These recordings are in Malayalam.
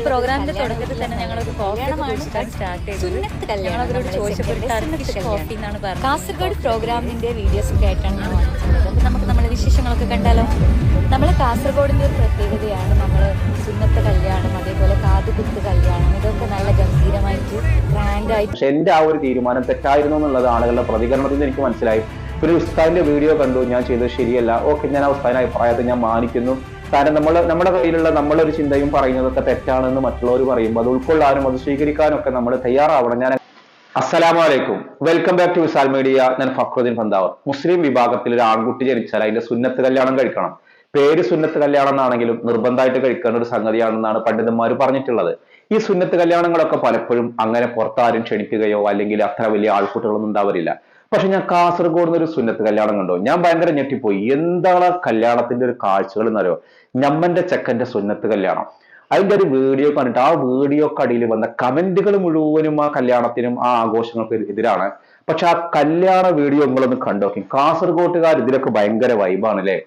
പ്രോഗ്രാമിന്റെ തുടക്കത്തിൽ തന്നെ ഞങ്ങൾ ഒരു കോഫി കാസർഗോഡ് പ്രോഗ്രാമിന്റെ വീഡിയോസ് ഒക്കെ ആയിട്ടാണ് ഞാൻ വന്നിട്ടുള്ളത് അപ്പൊ നമുക്ക് നമ്മളെ വിശേഷങ്ങളൊക്കെ കണ്ടാലോ? നമ്മളെ കാസർഗോഡിന്റെ ഒരു പ്രത്യേകതയാണ് നമ്മൾ സുന്നത്ത് കല്യാണം അതേപോലെ കാതുകുത്ത് കല്യാണം. ഇതൊക്കെ നല്ല ഗംഭീരമായിട്ട് ഗ്രാൻഡായിട്ട് പക്ഷെ എന്റെ ആ ഒരു തീരുമാനം തെറ്റായിരുന്നു എന്നുള്ളത് ആളുകളുടെ പ്രതികരണത്തിൽ നിന്ന് എനിക്ക് മനസ്സിലായി. ഒരു ഉസ്താദിന്റെ വീഡിയോ കണ്ടു. ഞാൻ ചെയ്തത് ശരിയല്ല. ഓക്കെ ഞാൻ ആ ഉസ്താദിന്റെ അഭിപ്രായത്തെ ഞാൻ മാനിക്കുന്നു. കാരണം നമ്മൾ നമ്മുടെ കയ്യിലുള്ള നമ്മളൊരു ചിന്തയും പറയുന്നതൊക്കെ തെറ്റാണെന്ന് മറ്റുള്ളവർ പറയുമ്പോൾ അത് ഉൾക്കൊള്ളാനും അത് സ്വീകരിക്കാനും ഒക്കെ നമ്മൾ തയ്യാറാവണം. ഞാൻ അസ്സലാമു അലൈക്കും welcome back to Wisal media. ഞാൻ ഫക്രുദ്ദീൻ ഫന്താവർ മുസ്ലിം വിഭാഗത്തിൽ ഒരു ആൺകുട്ടി ജനിച്ചാൽ അതിന്റെ സുന്നത്ത് കല്യാണം കഴിക്കണം. പേര് സുന്നത്ത് കല്യാണം എന്നാണെങ്കിലും നിർബന്ധമായിട്ട് കഴിക്കേണ്ട ഒരു സംഗതിയാണെന്നാണ് പണ്ഡിതന്മാർ പറഞ്ഞിട്ടുള്ളത്. ഈ സുന്നത്ത് കല്യാണങ്ങളൊക്കെ പലപ്പോഴും അങ്ങനെ പുറത്താരും ക്ഷണിക്കുകയോ അല്ലെങ്കിൽ അത്ര വലിയ ആൾക്കൂട്ടങ്ങളൊന്നും ഉണ്ടാവരില്ല പക്ഷെ ഞാൻ കാസർഗോഡ് നിന്ന് ഒരു സുന്നത്ത് കല്യാണം കണ്ടു. ഞാൻ ഭയങ്കര ഞെട്ടിപ്പോയി. എന്താണ് കല്യാണത്തിന്റെ ഒരു കാഴ്ചകൾ എന്നറിയോ? ഞമ്മന്റെ ചെക്കന്റെ സുന്നത്ത് കല്യാണം. അതിന്റെ ഒരു വീഡിയോ കണ്ടിട്ട് ആ വീഡിയോക്ക് അടിയിൽ വന്ന കമന്റുകൾ മുഴുവനും ആ കല്യാണത്തിനും ആ ആഘോഷങ്ങൾക്ക് എതിരാണ്. പക്ഷെ ആ കല്യാണ വീഡിയോ നിങ്ങളൊന്ന് കണ്ടോക്കി കാസർഗോട്ടുകാർ ഇതിലൊക്കെ ഭയങ്കര വൈബാണ് അല്ലേ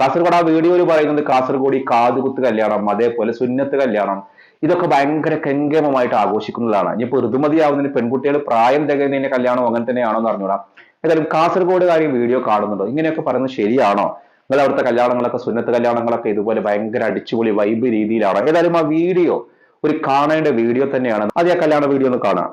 കാസർഗോഡ് ആ വീഡിയോയിൽ പറയുന്നത് കാസർഗോഡ് ഈ കാതുകുത്ത് കല്യാണം അതേപോലെ സുന്നത്ത് കല്യാണം. ഇതൊക്കെ ഭയങ്കര കെങ്കേമമായിട്ട് ആഘോഷിക്കുന്നതാണ്. ഇനിയിപ്പോ ഋതുമതിയാവുന്നതിന് പെൺകുട്ടികൾ പ്രായം തികയുന്നതിന്റെ കല്യാണം അങ്ങനെ തന്നെയാണോ എന്ന് അറിഞ്ഞൂടാ ഏതായാലും കാസർഗോഡ് കാര്യം വീഡിയോ കാണുന്നുണ്ടോ. ഇങ്ങനെയൊക്കെ പറയുന്നത് ശരിയാണോ? നിങ്ങൾ അവിടുത്തെ കല്യാണങ്ങളൊക്കെ സുന്നത്ത് കല്യാണങ്ങളൊക്കെ ഇതുപോലെ ഭയങ്കര അടിച്ചുപൊളി വൈബ് രീതിയിലാണോ. ഏതായാലും ആ വീഡിയോ ഒരു കാണേണ്ട വീഡിയോ തന്നെയാണ്. അത് ആ കല്യാണ വീഡിയോ ഒന്ന് കാണാം.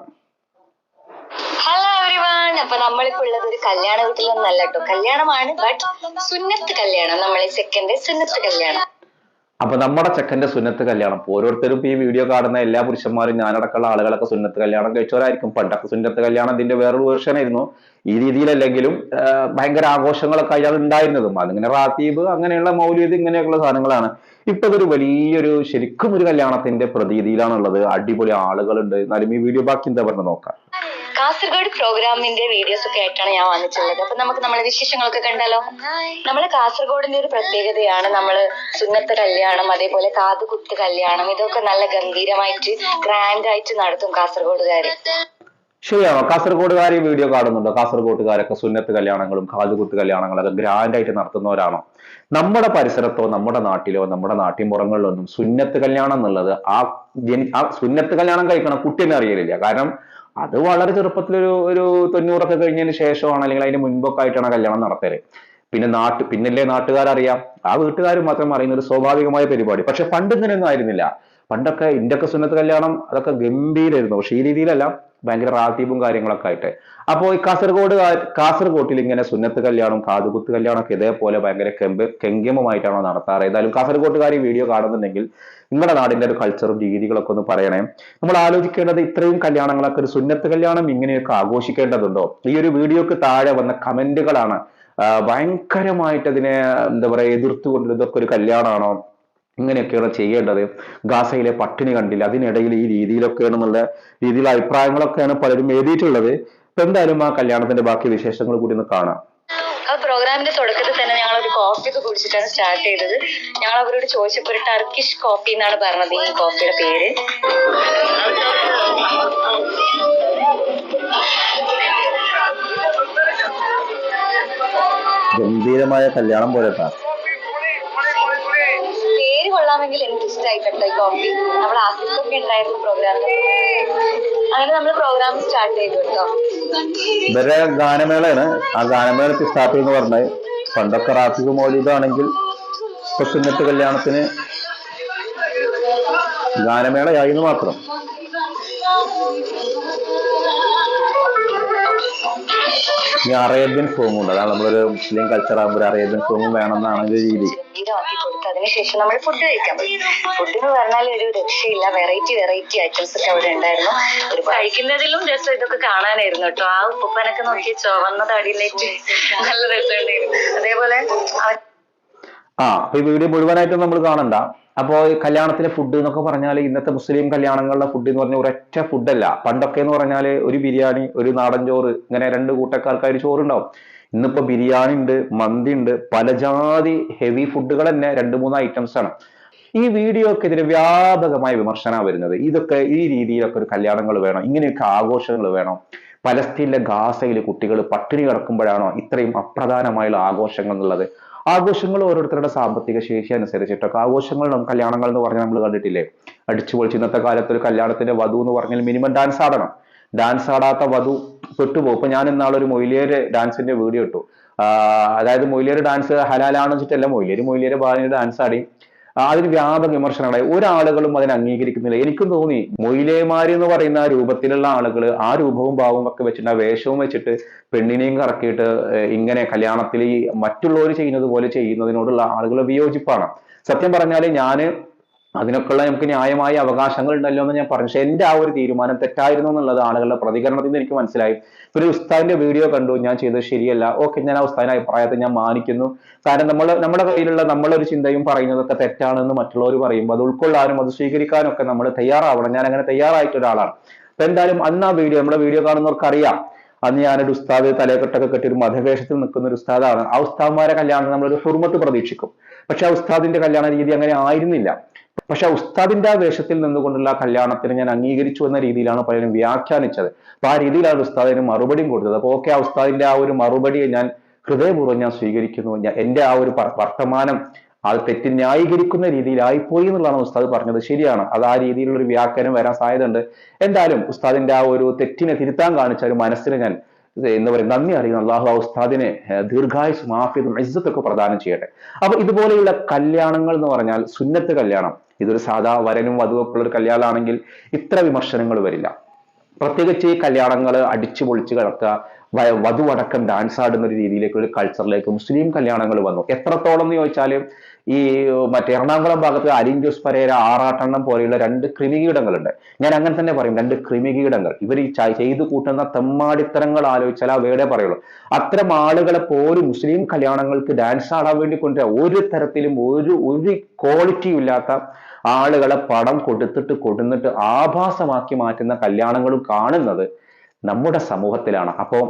അപ്പൊ നമ്മളിപ്പോ ഉള്ളത് ഒരു കല്യാണ വീട്ടിലൊന്നല്ല കേട്ടോ കല്യാണമാണ് ബട്ട് സുന്നത്ത് കല്യാണം. നമ്മളെ സെക്കൻഡ് സുന്നത്ത് കല്യാണം. അപ്പൊ നമ്മുടെ ചെക്കന്റെ സുന്നത്ത് കല്യാണം. ഓരോരുത്തരും ഈ വീഡിയോ കാണുന്ന എല്ലാ പുരുഷന്മാരും ഞാനടക്കമുള്ള ആളുകളൊക്കെ സുന്നത്ത് കല്യാണം കഴിച്ചവരായിരിക്കും. പണ്ടൊക്കെ സുന്നത്ത് കല്യാണം ഇതിന്റെ വേറൊരു വേർഷൻ ആയിരുന്നു. ഈ രീതിയിലല്ലെങ്കിലും ഭയങ്കര ആഘോഷങ്ങളൊക്കെ അയാൾ ഉണ്ടായിരുന്നതും. അതിങ്ങനെ റാത്തീബ് അങ്ങനെയുള്ള മൗല്യത് ഇങ്ങനെയൊക്കെയുള്ള സാധനങ്ങളാണ്. ഇപ്പൊ ഇതൊരു വലിയൊരു ശരിക്കും ഒരു കല്യാണത്തിന്റെ പ്രതീതിയിലാണുള്ളത്. അടിപൊളി ആളുകളുണ്ട്. എന്നാലും ഈ വീഡിയോ ബാക്കി എന്താ പറഞ്ഞു നോക്കാം. കാസർഗോഡ് പ്രോഗ്രാമിന്റെ വീഡിയോസ് ഒക്കെ ആയിട്ടാണ് ഞാൻ വന്നിട്ടുള്ളത്. അപ്പൊ നമുക്ക് നമ്മളെ വിശേഷങ്ങളൊക്കെ കണ്ടാലോ? നമ്മളെ കാസർഗോഡിന്റെ ഒരു പ്രത്യേകതയാണ് നമ്മൾ സുന്നത്ത് കല്യാണം അതേപോലെ കാതുകുത്ത് കല്യാണം. ഇതൊക്കെ നല്ല ഗംഭീരമായിട്ട് ഗ്രാൻഡ് ആയിട്ട് നടത്തും കാസർഗോഡുകാര്. ശരിയാണോ? കാസർഗോഡുകാർ ഈ വീഡിയോ കാണുന്നുണ്ടോ? കാസർഗോഡുകാരൊക്കെ സുന്നത്ത് കല്യാണങ്ങളും കാതുകുത്ത് കല്യാണങ്ങളൊക്കെ ഗ്രാൻഡ് ആയിട്ട് നടത്തുന്നവരാണോ? നമ്മുടെ പരിസരത്തോ നമ്മുടെ നാട്ടിലോ നമ്മുടെ നാട്ടിൻപുറങ്ങളിലൊന്നും സുന്നത്ത് കല്യാണം എന്നുള്ളത് ആ ജനി- ആ സുന്നത്ത് കല്യാണം കഴിക്കണ കുട്ടീനെ അറിയലില്ല. കാരണം അത് വളരെ ചെറുപ്പത്തിലൊരു ഒരു തൊണ്ണൂറൊക്കെ കഴിഞ്ഞതിന് ശേഷമാണ് അല്ലെങ്കിൽ അതിന് മുൻപൊക്കെ ആയിട്ടാണ് കല്യാണം നടത്തൽ പിന്നെ നാട്ട് പിന്നല്ലേ നാട്ടുകാരറിയാം. ആ വീട്ടുകാർ മാത്രം അറിയുന്ന ഒരു സ്വാഭാവികമായ പരിപാടി. പക്ഷെ പണ്ട് ഇങ്ങനെയൊന്നും ആയിരുന്നില്ല. പണ്ടൊക്കെ ഇന്ത്യയ്ക്ക് സുന്നത്ത് കല്യാണം അതൊക്കെ ഗംഭീരായിരുന്നു. പക്ഷെ ഈ രീതിയിലല്ല. ഭയങ്കര റാത്തീബും കാര്യങ്ങളൊക്കെ ആയിട്ട്. അപ്പോൾ ഈ കാസർഗോഡ് കാസർഗോട്ടിൽ ഇങ്ങനെ സുന്നത്ത് കല്യാണം കാതുകുത്ത് കല്യാണം ഒക്കെ ഇതേപോലെ ഭയങ്കര കെമ്പ് കെങ്കിമമായിട്ടാണോ നടത്താറ്? ഏതായാലും കാസർഗോട്ടുകാർ ഈ വീഡിയോ കാണുന്നുണ്ടെങ്കിൽ നിങ്ങളുടെ നാടിന്റെ ഒരു കൾച്ചറും രീതികളൊക്കെ ഒന്ന് പറയണേ. നമ്മൾ ആലോചിക്കേണ്ടത് ഇത്രയും കല്യാണങ്ങളൊക്കെ ഒരു സുന്നത്ത് കല്യാണം ഇങ്ങനെയൊക്കെ ആഘോഷിക്കേണ്ടതുണ്ടോ? ഈ ഒരു വീഡിയോക്ക് താഴെ വന്ന കമന്റുകളാണ് ഭയങ്കരമായിട്ട് അതിനെ എന്താ പറയാ എതിർത്തുകൊണ്ട് ഇതൊക്കെ ഒരു കല്യാണമാണോ? ഇങ്ങനെയൊക്കെയാണ് ചെയ്യേണ്ടത്. ഗാസയിലെ പട്ടിണി കണ്ടില്ല. അതിനിടയിൽ ഈ രീതിയിലൊക്കെയാണ് നല്ല രീതിയിലുള്ള അഭിപ്രായങ്ങളൊക്കെയാണ് പലരും എഴുതിയിട്ടുള്ളത്. അപ്പൊ എന്തായാലും ആ കല്യാണത്തിന്റെ ബാക്കി വിശേഷങ്ങൾ കൂടി ഒന്ന് കാണാം. ആ പ്രോഗ്രാമിന്റെ തുടക്കത്തിൽ തന്നെ ഞങ്ങൾ ഒരു കോഫി ഒക്കെ കുടിച്ചിട്ടാണ് സ്റ്റാർട്ട് ചെയ്തത്. ഞങ്ങൾ അവരോട് ചോദിച്ചപ്പോൾ ഒരു ടർക്കിഷ് കോഫി എന്നാണ് പറഞ്ഞത് ഈ കോഫിയുടെ പേര്. ഗംഭീരമായ കല്യാണം പോലെ പേര് കൊള്ളാമെങ്കിൽ എനിക്ക് ഇഷ്ടമായി കേട്ടോ കോഫി നമ്മൾ ആസിഫൊക്കെ ഉണ്ടായിരുന്നു പ്രോഗ്രാമിൽ അങ്ങനെ നമ്മൾ പ്രോഗ്രാം സ്റ്റാർട്ട് ചെയ്തു കേട്ടോ. ഇവരെ ഗാനമേളയാണ്. ആ ഗാനമേളക്ക് സ്റ്റാർട്ട് എന്ന് പറഞ്ഞത് പണ്ടൊക്കെ റാഫിക് മോലിതാണെങ്കിൽ ഇപ്പൊ സുന്നത്ത് കല്യാണത്തിന് ഗാനമേളയായിരുന്നു മാത്രം. ഈ അറേബ്യൻ സോങ്ങും ഉണ്ട്. അതാണ് നമ്മളൊരു മുസ്ലിം കൾച്ചർ ആകുമ്പോൾ ഒരു അറേബ്യൻ സോങ്ങും വേണമെന്നാണ് ഒരു രീതി. കൊടുത്തു അതിനുശേഷം നമ്മൾ ഫുഡ് കഴിക്കാൻ പോയി ഫുഡ് എന്ന് പറഞ്ഞാൽ ഒരു രക്ഷയില്ല. വെറൈറ്റി വെറൈറ്റി ഐറ്റംസ് ഒക്കെ അവിടെ ഉണ്ടായിരുന്നു. ഒരു കഴിക്കുന്നതിലും രസം ഇതൊക്കെ കാണാനായിരുന്നു കേട്ടോ. ആ ഉപ്പനൊക്കെ നോക്കി ചുവന്ന തടിയിലേക്ക് നല്ല രസമുണ്ടായിരുന്നു. അതേപോലെ ആ അപ്പൊ ഈ വീഡിയോ മുഴുവനായിട്ടും നമ്മൾ കാണണ്ട. അപ്പോ ഈ കല്യാണത്തിലെ ഫുഡ് എന്നൊക്കെ പറഞ്ഞാൽ ഇന്നത്തെ മുസ്ലിം കല്യാണങ്ങളിലെ ഫുഡ് എന്ന് പറഞ്ഞാൽ ഒരൊറ്റ ഫുഡല്ല പണ്ടൊക്കെ എന്ന് പറഞ്ഞാൽ ഒരു ബിരിയാണി ഒരു നാടൻ ചോറ് ഇങ്ങനെ രണ്ട് കൂട്ടക്കാർക്കായിട്ട് ചോറുണ്ടാവും. ചോറ് ഉണ്ടാവും ഇന്നിപ്പോ ബിരിയാണി ഉണ്ട് മന്തി ഉണ്ട് പലജാതി ഹെവി ഫുഡുകൾ തന്നെ രണ്ട് മൂന്ന് ഐറ്റംസ് ആണ്. ഈ വീഡിയോക്കെതിരെ വ്യാപകമായ വിമർശനമാണ് വരുന്നത്. ഇതൊക്കെ ഈ രീതിയിലൊക്കെ ഒരു കല്യാണങ്ങൾ വേണം? ഇങ്ങനെയൊക്കെ ആഘോഷങ്ങൾ വേണം? പലസ്തീനിലെ ഗാസയിൽ കുട്ടികൾ പട്ടിണി കിടക്കുമ്പോഴാണോ ഇത്രയും അപ്രധാനമായുള്ള ആഘോഷങ്ങൾ എന്നുള്ളത്? ആഘോഷങ്ങൾ ഓരോരുത്തരുടെ സാമ്പത്തിക ശേഷി അനുസരിച്ചിട്ടൊക്കെ ആഘോഷങ്ങൾ കല്യാണങ്ങൾ എന്ന് പറഞ്ഞാൽ നമ്മൾ കണ്ടിട്ടില്ലേ? അടിച്ചു പൊളിച്ച് ഇന്നത്തെ കാലത്ത് ഒരു കല്യാണത്തിന്റെ വധു എന്ന് പറഞ്ഞാൽ മിനിമം ഡാൻസ് ആടണം. ഡാൻസ് ആടാത്ത വധു പെട്ടുപോകും. ഇപ്പൊ ഞാൻ ഇന്നാളൊരു മൊയിലിയര് ഡാൻസിന്റെ വീഡിയോ ഇട്ടു. അതായത് മൊയിലിയർ ഡാൻസ് ഹലാലാണെന്ന് വെച്ചിട്ടല്ല മൊയിലിയർ. മൊയിലിയർ ബാലിന് ഡാൻസ് ആടി. അതിന് വ്യാപക വിമർശനങ്ങളായി. ഒരാളുകളും അതിനെ അംഗീകരിക്കുന്നില്ല. എനിക്കും തോന്നി മൊയിലേമാര് എന്ന് പറയുന്ന രൂപത്തിലുള്ള ആളുകൾ ആ രൂപവും ഭാവവും ഒക്കെ വെച്ചിട്ട് ആ വേഷവും വെച്ചിട്ട് പെണ്ണിനെയും കറക്കിയിട്ട് ഇങ്ങനെ കല്യാണത്തിൽ മറ്റുള്ളവർ ചെയ്യുന്നത് പോലെ ചെയ്യുന്നതിനോടുള്ള ആളുകൾ വിയോജിപ്പാണ്. സത്യം പറഞ്ഞാൽ ഞാൻ അതിനൊക്കെയുള്ള നമുക്ക് ന്യായമായ അവകാശങ്ങൾ ഉണ്ടല്ലോ എന്ന് ഞാൻ പറഞ്ഞു. പക്ഷെ എന്റെ ആ ഒരു തീരുമാനം തെറ്റായിരുന്നു എന്നുള്ളത് ആളുകളുടെ പ്രതികരണത്തിൽ നിന്ന് എനിക്ക് മനസ്സിലായി. ഒരു ഉസ്താദിന്റെ വീഡിയോ കണ്ടു. ഞാൻ ചെയ്തത് ശരിയല്ല. ഓക്കെ ഞാൻ ആ ഉസ്താദിന്റെ അഭിപ്രായത്തെ ഞാൻ മാനിക്കുന്നു. കാരണം നമ്മൾ നമ്മുടെ കയ്യിലുള്ള നമ്മളൊരു ചിന്തയും പറയുന്നതൊക്കെ തെറ്റാണെന്ന് മറ്റുള്ളവർ പറയുമ്പോൾ അത് ഉൾക്കൊള്ളാനും അത് സ്വീകരിക്കാനും ഒക്കെ നമ്മൾ തയ്യാറാവണം. ഞാൻ അങ്ങനെ തയ്യാറായിട്ട് ഒരാളാണ്. അപ്പൊ എന്തായാലും അന്ന് ആ വീഡിയോ നമ്മുടെ വീഡിയോ കാണുന്നവർക്ക് അറിയാം. അന്ന് ഞാനൊരു ഉസ്താദ് തലക്കെട്ടൊക്കെ കെട്ടി ഒരു മതവേഷത്തിൽ നിൽക്കുന്ന ഒരു ഉസ്താദാണ്. ആ ഉസ്താദ്മാരെ കല്യാണം നമ്മളൊരു ഹുർമത്ത് പ്രതീക്ഷിക്കും. പക്ഷെ ആ ഉസ്താദിന്റെ കല്യാണ രീതി അങ്ങനെ ആയിരുന്നില്ല. പക്ഷെ ഉസ്താദിന്റെ വേഷത്തിൽ നിന്നുകൊണ്ടുള്ള കല്യാണത്തിന് ഞാൻ അംഗീകരിച്ചു എന്ന രീതിയിലാണ് പലരും വ്യാഖ്യാനിച്ചത്. അപ്പൊ ആ രീതിയിലാണ് ഉസ്താദിന് മറുപടിയും കൊടുത്തത്. അപ്പൊ ഓക്കെ ആ ഉസ്താദിന്റെ ആ ഒരു മറുപടിയെ ഞാൻ ഹൃദയപൂർവം ഞാൻ സ്വീകരിക്കുന്നു. എന്റെ ആ ഒരു വർത്തമാനം അത് തെറ്റി ന്യായീകരിക്കുന്ന രീതിയിലായിപ്പോയി എന്നുള്ളതാണ് ഉസ്താദ് പറഞ്ഞത്. ശരിയാണ്. അത് ആ രീതിയിലുള്ള ഒരു വ്യാഖ്യാനം വരാൻ സാധ്യതയുണ്ട്. എന്തായാലും ഉസ്താദിന്റെ ആ ഒരു തെറ്റിനെ തിരുത്താൻ കാണിച്ച ഒരു മനസ്സിന് ഞാൻ എന്താ പറയുക നന്ദി അറിയുന്ന. അള്ളാഹു ഉസ്താദിനെ ദീർഘായുസ് മാഫിയതും ഇസ്സത്തൊക്കെ പ്രദാനം ചെയ്യട്ടെ. അപ്പൊ ഇതുപോലെയുള്ള കല്യാണങ്ങൾ എന്ന് പറഞ്ഞാൽ സുന്നത്ത് കല്യാണം. ഇതൊരു സാധാ വരനും വധുവൊക്കെയുള്ള ഒരു കല്യാണമാണെങ്കിൽ ഇത്ര വിമർശനങ്ങൾ വരില്ല. പ്രത്യേകിച്ച് ഈ കല്യാണങ്ങൾ അടിച്ചു പൊളിച്ച് കിടക്കുക വധുവടക്കം ഡാൻസ് ആടുന്ന ഒരു രീതിയിലേക്ക് ഒരു കൾച്ചറിലേക്ക് മുസ്ലിം കല്യാണങ്ങൾ വന്നു. എത്രത്തോളം എന്ന് ചോദിച്ചാൽ ഈ മറ്റേ എറണാകുളം ഭാഗത്ത് അരിൻ ജോസ് പരേര ആറാട്ടെണ്ണം പോലെയുള്ള രണ്ട് ക്രിമികീടങ്ങളുണ്ട് ഞാൻ അങ്ങനെ തന്നെ പറയും രണ്ട് ക്രിമികീടങ്ങൾ ഇവർ ഈ ചെയ്തു കൂട്ടുന്ന തെമ്മാടിത്തരങ്ങൾ ആലോചിച്ചാൽ ആ വേടേ പറയുള്ളൂ. അത്തരം ആളുകളെ പോലും മുസ്ലിം കല്യാണങ്ങൾക്ക് ഡാൻസ് ആടാൻ വേണ്ടി കൊണ്ടുവരാ ഒരു തരത്തിലും ഒരു ഒരു ക്വാളിറ്റിയും ഇല്ലാത്ത ആളുകളെ പണം കൊടുത്തിട്ട് കൊടുന്നിട്ട് ആഭാസമാക്കി മാറ്റുന്ന കല്യാണങ്ങളും കാണുന്നത് നമ്മുടെ സമൂഹത്തിലാണ്. അപ്പോൾ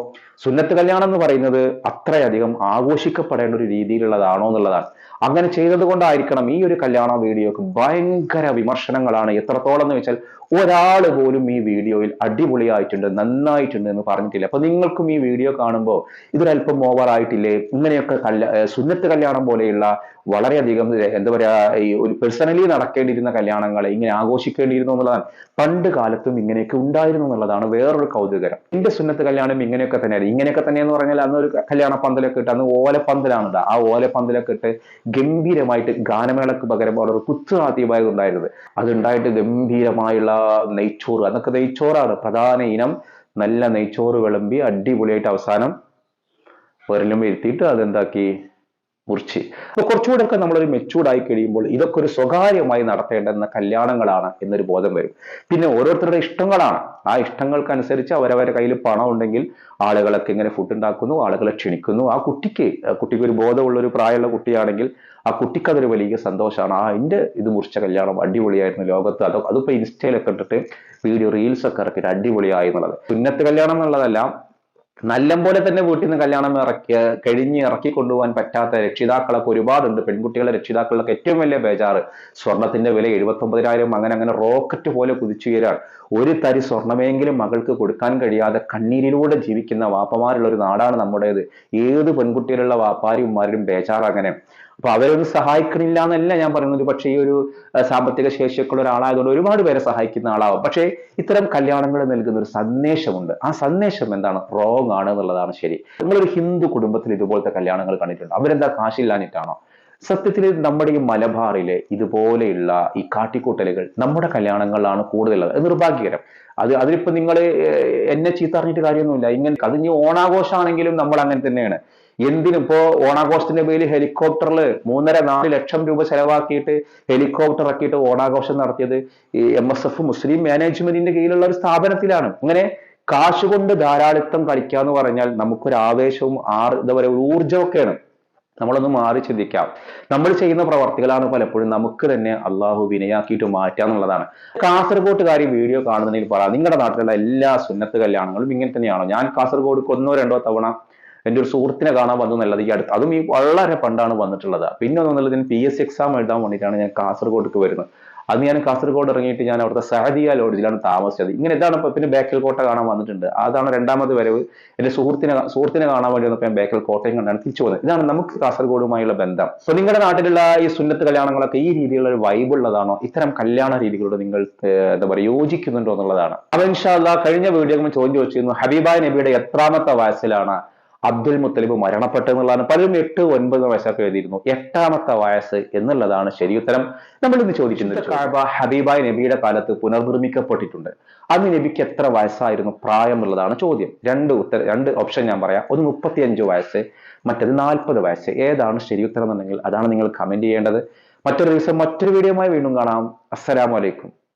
സുന്നത്ത് കല്യാണം എന്ന് പറയുന്നത് അത്രയധികം ആഘോഷിക്കപ്പെടേണ്ട ഒരു രീതിയിലുള്ളതാണോ എന്നുള്ളതാണ്. അങ്ങനെ ചെയ്തത് കൊണ്ടായിരിക്കണം ഈ ഒരു കല്യാണ വീഡിയോക്ക് ഭയങ്കര വിമർശനങ്ങളാണ്. എത്രത്തോളം എന്ന് വെച്ചാൽ ഒരാൾ പോലും ഈ വീഡിയോയിൽ അടിപൊളിയായിട്ടുണ്ട് നന്നായിട്ടുണ്ട് എന്ന് പറഞ്ഞിട്ടില്ല. അപ്പൊ നിങ്ങൾക്കും ഈ വീഡിയോ കാണുമ്പോൾ ഇതൊരല്പം ഓവർ ആയിട്ടില്ലേ? ഇങ്ങനെയൊക്കെ കല്യാ സുന്നത്ത് കല്യാണം പോലെയുള്ള വളരെയധികം എന്താ പറയാ ഈ ഒരു പേഴ്സണലി നടക്കേണ്ടിയിരുന്ന കല്യാണങ്ങളെ ഇങ്ങനെ ആഘോഷിക്കേണ്ടിയിരുന്നു എന്നുള്ളതാണ്. പണ്ട് കാലത്തും ഇങ്ങനെയൊക്കെ ഉണ്ടായിരുന്നു എന്നുള്ളതാണ് വേറൊരു കൗതുകരം. എന്റെ സുന്നത്ത് കല്യാണം ഇങ്ങനെയൊക്കെ തന്നെയാണ് ഇങ്ങനെയൊക്കെ തന്നെയെന്ന് പറഞ്ഞാൽ അന്ന് ഒരു കല്യാണ പന്തലൊക്കെ ഇട്ട് അന്ന് ഓലപ്പന്തലാണ്. ആ ഓലപ്പന്തലൊക്കെ ഇട്ട് ഗംഭീരമായിട്ട് ഗാനമേളക്ക് പകരം വളരെ കുത്തുനാത്യമായി ഉണ്ടായിരുന്നത്. അതുണ്ടായിട്ട് ഗംഭീരമായുള്ള നെയ്ച്ചോറ്. അതൊക്കെ നെയ്ച്ചോറാണ്. പ്രധാന ഇനം. നല്ല നെയ്ച്ചോറ് വിളമ്പി അടിപൊളിയായിട്ട് അവസാനം വിരലും വരുത്തിയിട്ട് അതെന്താക്കി? മുറിച്ച്. അപ്പൊ കുറച്ചുകൂടെ ഒക്കെ നമ്മളൊരു മെച്ചൂർഡ് ആയി കഴിയുമ്പോൾ ഇതൊക്കെ ഒരു സ്വകാര്യമായി നടത്തേണ്ടുന്ന കല്യാണങ്ങളാണ് എന്നൊരു ബോധം വരും. പിന്നെ ഓരോരുത്തരുടെ ഇഷ്ടങ്ങളാണ്. ആ ഇഷ്ടങ്ങൾക്കനുസരിച്ച് അവരവരുടെ കയ്യിൽ പണം ഉണ്ടെങ്കിൽ ആളുകളൊക്കെ ഇങ്ങനെ ഫുഡ് ഉണ്ടാക്കുന്നു ആളുകളെ ക്ഷണിക്കുന്നു. ആ കുട്ടിക്ക് കുട്ടിക്ക് ഒരു ബോധമുള്ള ഒരു പ്രായമുള്ള കുട്ടിയാണെങ്കിൽ ആ കുട്ടിക്ക് അതൊരു വലിയ സന്തോഷമാണ്. ആ എന്റെ ഇത് മുറിച്ച കല്യാണം അടിപൊളിയായിരുന്നു ലോകത്ത്. അത് അതിപ്പോ ഇൻസ്റ്റയിലൊക്കെ ഇട്ടിട്ട് വീഡിയോ റീൽസ് ഒക്കെ ഇറക്കിയിട്ട് അടിപൊളിയായി എന്നുള്ളത്. സുന്നത്ത് കല്യാണം എന്നുള്ളതല്ല നല്ല പോലെ തന്നെ വീട്ടിൽ നിന്ന് കല്യാണം ഇറക്കിയ കഴിഞ്ഞ് ഇറക്കി കൊണ്ടുപോകാൻ പറ്റാത്ത രക്ഷിതാക്കളൊക്കെ ഒരുപാടുണ്ട്. പെൺകുട്ടികളെ രക്ഷിതാക്കളിലൊക്കെ ഏറ്റവും വലിയ ബേജാറ്. സ്വർണത്തിന്റെ വില എഴുപത്തി ഒമ്പതിനായിരം അങ്ങനെ അങ്ങനെ റോക്കറ്റ് പോലെ കുതിച്ചുയരാൻ ഒരു തരി സ്വർണമെങ്കിലും മകൾക്ക് കൊടുക്കാൻ കഴിയാതെ കണ്ണീരിലൂടെ ജീവിക്കുന്ന വാപ്പമാരുള്ള ഒരു നാടാണ് നമ്മുടേത്. ഏത് പെൺകുട്ടികളുള്ള വാപ്പാരും ഉമ്മാരും ബേജാറ് അങ്ങനെ അപ്പൊ അവരൊന്നും സഹായിക്കണില്ല എന്നല്ല ഞാൻ പറയുന്നത്. പക്ഷേ ഈ ഒരു സാമ്പത്തിക ശേഷിയൊക്കെയുള്ള ഒരാളായതുകൊണ്ട് ഒരുപാട് പേരെ സഹായിക്കുന്ന ആളാവും. പക്ഷേ ഇത്തരം കല്യാണങ്ങൾ നൽകുന്ന ഒരു സന്ദേശമുണ്ട്. ആ സന്ദേശം എന്താണ്? റോങ് ആണ് എന്നുള്ളതാണ് ശരി. നിങ്ങളൊരു ഹിന്ദു കുടുംബത്തിൽ ഇതുപോലത്തെ കല്യാണങ്ങൾ കണ്ടിട്ടുണ്ട്? അവരെന്താ കാശില്ലാഞ്ഞിട്ടാണോ? സത്യത്തിൽ നമ്മുടെ ഈ മലബാറിലെ ഇതുപോലെയുള്ള ഈ കാട്ടിക്കൂട്ടലുകൾ നമ്മുടെ കല്യാണങ്ങളിലാണ് കൂടുതലുള്ളത്. അത് നിർഭാഗ്യകരം. അത് അതിലിപ്പോ നിങ്ങൾ എന്നെ ചീത്ത അറിഞ്ഞിട്ട് കാര്യമൊന്നുമില്ല. ഇങ്ങനെ അത് ഇനി ഓണാഘോഷമാണെങ്കിലും നമ്മൾ അങ്ങനെ തന്നെയാണ്. എന്തിനും ഇപ്പോ ഓണാഘോഷത്തിന്റെ പേരിൽ ഹെലികോപ്റ്ററിൽ മൂന്നര നാല് ലക്ഷം രൂപ ചെലവാക്കിയിട്ട് ഹെലികോപ്റ്റർ ആക്കിയിട്ട് ഓണാഘോഷം നടത്തിയത് ഈ എം എസ് എഫ് മുസ്ലിം മാനേജ്മെന്റിന്റെ കീഴിലുള്ള ഒരു സ്ഥാപനത്തിലാണ്. അങ്ങനെ കാശുകൊണ്ട് ധാരാളിത്തം കളിക്കുക എന്ന് പറഞ്ഞാൽ നമുക്കൊരു ആവേശവും ആർ എന്താ പറയുക ഊർജമൊക്കെയാണ് നമ്മളൊന്ന് മാറി ചിന്തിക്കാം. നമ്മൾ ചെയ്യുന്ന പ്രവർത്തികളാണ് പലപ്പോഴും നമുക്ക് തന്നെ അള്ളാഹു വിനയാക്കിയിട്ട് മാറ്റുക എന്നുള്ളതാണ്. കാസർഗോട്ടുകാരി വീഡിയോ കാണുന്നതിൽ പറ നിങ്ങളുടെ നാട്ടിലുള്ള എല്ലാ സുന്നത്ത് കല്യാണങ്ങളും ഇങ്ങനെ തന്നെയാണോ? ഞാൻ കാസർഗോഡ് ഒന്നോ രണ്ടോ തവണ എന്റെ ഒരു സുഹൃത്തിനെ കാണാൻ വന്നു എന്നുള്ളത് ഈ അടുത്ത്. അതും ഈ വളരെ പണ്ടാണ് വന്നിട്ടുള്ളത്. പിന്നെ ഒന്നുള്ളത് പി എസ് എക്സാം എഴുതാൻ വേണ്ടിയിട്ടാണ് ഞാൻ കാസർഗോഡ്ക്ക് വരുന്നത്. അന്ന് ഞാൻ കാസർഗോഡ് ഇറങ്ങിയിട്ട് ഞാൻ അവിടുത്തെ സഹദിയ ലോഡ്ജിലാണ് താമസിച്ചത്. ഇങ്ങനെ ഇതാണ് ഇപ്പൊ പിന്നെ ബേക്കൽ കോട്ട കാണാൻ വന്നിട്ടുണ്ട്. അതാണ് രണ്ടാമത് വരവ്. എന്റെ സുഹൃത്തിനെ സുഹൃത്തിനെ കാണാൻ വേണ്ടി വന്നപ്പോൾ ഞാൻ ബേക്കൽ കോട്ടയും കണ്ടാണ് തിരിച്ചു പോകുന്നത് ഇതാണ് നമുക്ക് കാസർഗോഡുമായുള്ള ബന്ധം. സോ നിങ്ങളുടെ നാട്ടിലുള്ള ഈ സുന്നത്ത് കല്യാണങ്ങളൊക്കെ ഈ രീതിയിലുള്ള ഒരു വൈബ് ഉള്ളതാണോ? ഇത്തരം കല്യാണ രീതികളോട് നിങ്ങൾ എന്താ പറയുക യോജിക്കുന്നുണ്ടോ എന്നുള്ളതാണ്. അപ്പൊ ഇൻഷാല്ല കഴിഞ്ഞ വീഡിയോ ചോദ്യം ചോദിച്ചിരുന്നു. ഹബീബായ നബിയുടെ എത്രാമത്തെ വയസ്സിലാണ്? അബ്ദുൽ മുത്തലിബ് മരണപ്പെട്ടു എന്നുള്ളതാണ് പലരും എട്ട് ഒൻപത് വയസ്സൊക്കെ എഴുതിയിരുന്നു. എട്ടാമത്തെ വയസ്സ് എന്നുള്ളതാണ് ശരി ഉത്തരം. നമ്മൾ ഇന്ന് ചോദിക്കുന്നത് കാബ ഹബീബായ് നബിയുടെ കാലത്ത് പുനർനിർമ്മിക്കപ്പെട്ടിട്ടുണ്ട്. അന്ന് നബിക്ക് എത്ര വയസ്സായിരുന്നു പ്രായം എന്നുള്ളതാണ് ചോദ്യം. രണ്ട് ഉത്തര രണ്ട് ഓപ്ഷൻ ഞാൻ പറയാം. ഒന്ന് മുപ്പത്തിയഞ്ച് വയസ്സ് മറ്റത് നാൽപ്പത് വയസ്സ്. ഏതാണ് ശരി ഉത്തരം എന്നുണ്ടെങ്കിൽ അതാണ് നിങ്ങൾ കമന്റ് ചെയ്യേണ്ടത്. മറ്റൊരു ദിവസം മറ്റൊരു വീഡിയോയുമായി വീണ്ടും കാണാം. അസ്സലാമലൈക്കും